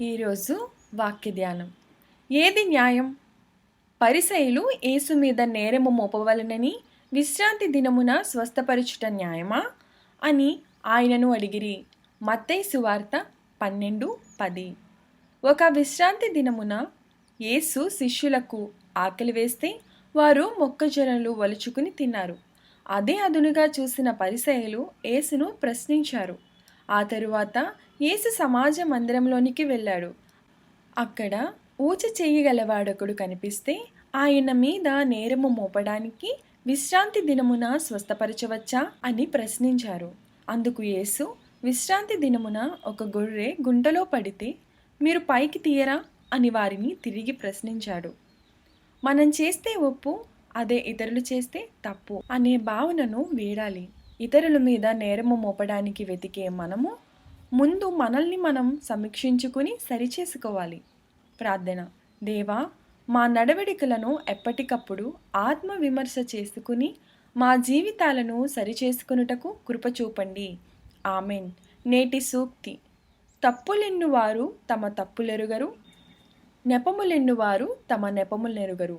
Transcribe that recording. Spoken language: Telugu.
ఈరోజు వాక్య ధ్యానం ఏది న్యాయం? పరిసయులు యేసు మీద నేరము మోపవలనని విశ్రాంతి దినమున స్వస్థపరచుట న్యాయమా? అని ఆయనను అడిగిరి. మత్తై సువార్త పన్నెండు పది. ఒక విశ్రాంతి దినమున యేసు శిష్యులకు ఆకలి వేస్తే వారు మొక్కజొన్నలు వలుచుకుని తిన్నారు. అదే అదునుగా చూసిన పరిసయలు యేసును ప్రశ్నించారు. ఆ తరువాత యేసు సమాజ మందిరంలోనికి వెళ్ళాడు. అక్కడ ఊచ చేయగలవాడొకడు కనిపిస్తే ఆయన మీద నేరము మోపడానికి విశ్రాంతి దినమున స్వస్థపరచవచ్చా అని ప్రశ్నించారు. అందుకు యేసు విశ్రాంతి దినమున ఒక గొర్రె గుంటలో పడితే మీరు పైకి తీయరా అని వారిని తిరిగి ప్రశ్నించాడు. మనం చేస్తే ఒప్పు అదే ఇతరులు చేస్తే తప్పు అనే భావనను వీడాలి. ఇతరుల మీద నేరము మోపడానికి వెతికే మనము ముందు మనల్ని మనం సమీక్షించుకుని సరిచేసుకోవాలి. ప్రార్థన. దేవా మా నడవడికలను ఎప్పటికప్పుడు ఆత్మవిమర్శ చేసుకుని మా జీవితాలను సరిచేసుకునుటకు కృప చూపండి. ఆమెన్. నేటి సూక్తి. తప్పులెన్నువారు తమ తప్పులెరుగరు నెపములెన్నువారు తమ నెపములెరుగరు.